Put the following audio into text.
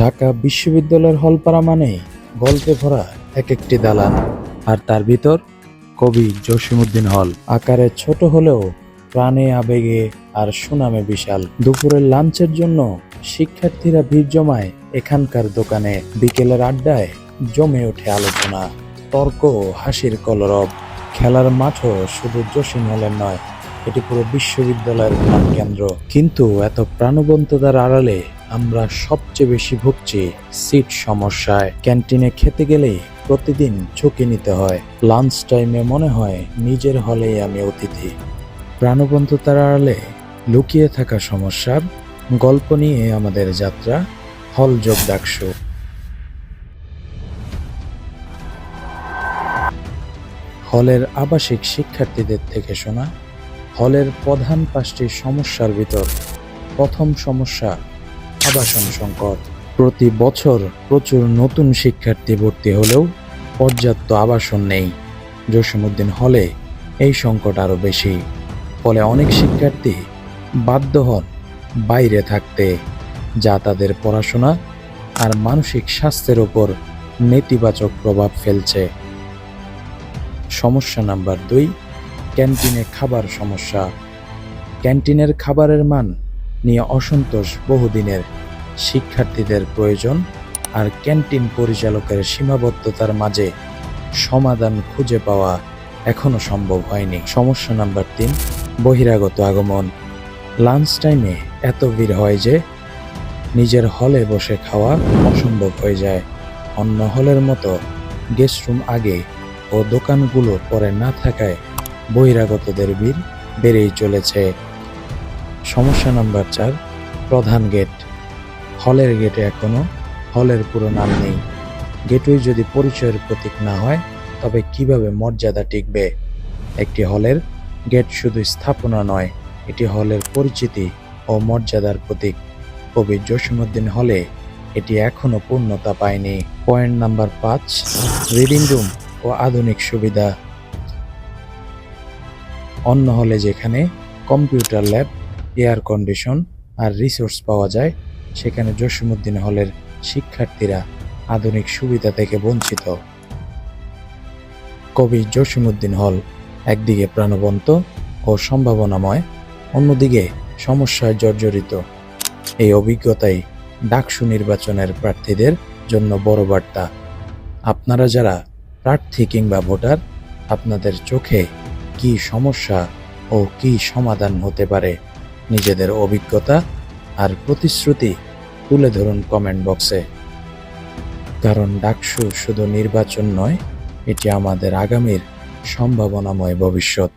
ঢাকা বিশ্ববিদ্যালয়ের হলপাড়া মানে গল্পে ভরা এক একটি দালান। আর তার ভিতর কবি জসিমুদ্দিন হল। আকারে ছোট হলেও প্রাণে আবেগে আর সুনামে বিশাল। দুপুরের লাঞ্চের জন্য শিক্ষার্থীরা ভিড় জমায় এখানকার দোকানে। বিকেলের আড্ডায় জমে ওঠে আলোচনা, তর্ক হাসির কলরব। খেলার মাঠও শুধু জসিম হলের নয়, এটি পুরো বিশ্ববিদ্যালয়ের কেন্দ্র কিন্তু এত প্রাণবন্ততার আড়ালে আমরা সবচেয়ে বেশি ভুগছি সিট সমস্যায়। ক্যান্টিনে খেতে গেলেই প্রতিদিন ঝুঁকি নিতে হয়। লাঞ্চ টাইমে মনে হয় নিজের হলেই আমি অতিথি। প্রাণবন্ততার আড়ালে লুকিয়ে থাকা সমস্যার গল্প নিয়ে আমাদের যাত্রা। হল যোগ ডাকশো হলের আবাসিক শিক্ষার্থীদের থেকে শোনা। হলের প্রধান পাঁচটি সমস্যার ভিতর প্রথম সমস্যা আবাসন সংকট প্রতি বছর প্রচুর নতুন শিক্ষার্থী ভর্তি হলেও পর্যাপ্ত আবাসন নেই। জসীমউদ্দিন হলে এই সংকট আরও বেশি। ফলে অনেক শিক্ষার্থী বাধ্য হন বাইরে থাকতে, যা তাদের পড়াশোনা আর মানসিক স্বাস্থ্যের ওপর নেতিবাচক প্রভাব ফেলছে। সমস্যা নাম্বার দুই, ক্যান্টিনে খাবার সমস্যা। ক্যান্টিনের খাবারের মান নিয়ে অসন্তোষ বহুদিনের। শিক্ষার্থীদের প্রয়োজন আর ক্যান্টিন পরিচালকের সীমাবদ্ধতার মাঝে সমাধান খুঁজে পাওয়া এখনও সম্ভব হয়নি। সমস্যা নাম্বার তিন, বহিরাগত আগমন। লাঞ্চ টাইমে এত ভিড় হয় যে নিজের হলে বসে খাওয়া অসম্ভব হয়ে যায়। অন্য হলের মতো গেস্ট রুম আগে ও দোকানগুলো পরে না থাকায় বহিরাগতদের ভিড় বেড়েই চলেছে। সমস্যা নাম্বার চার, প্রধান গেট হলের গেটে এখনও হলের পুরো নাম নেই। গেটওয়ে যদি পরিচয়ের প্রতীক না হয়, তবে কীভাবে মর্যাদা টিকবে? একটি হলের গেট শুধু স্থাপনা নয়, এটি হলের পরিচিতি ও মর্যাদার প্রতীক। কবি জসীমউদ্দিন হলে এটি এখনও পূর্ণতা পায়নি। পয়েন্ট নাম্বার পাঁচ রিডিং রুম ও আধুনিক সুবিধা। অন্য হলে যেখানে কম্পিউটার ল্যাব এয়ার কন্ডিশন আর রিসোর্স পাওয়া যায়, সেখানে জসীমউদ্দিন হলের শিক্ষার্থীরা আধুনিক সুবিধা থেকে বঞ্চিত। কবি জসীমউদ্দিন হল একদিকে প্রাণবন্ত ও সম্ভাবনাময়, অন্যদিকে সমস্যায় জর্জরিত। এই অভিজ্ঞতাই ডাকসু নির্বাচনের প্রার্থীদের জন্য বড় বার্তা। আপনারা যারা প্রার্থী কিংবা ভোটার, আপনাদের চোখে কি সমস্যা ও কি সমাধান হতে পারে নিজেদের অভিজ্ঞতা আর প্রতিশ্রুতি তুলে ধরুন কমেন্ট বক্সে কারণ ডাকসু শুধু নির্বাচন নয়, এটি আমাদের আগামীর সম্ভাবনাময় ভবিষ্যৎ।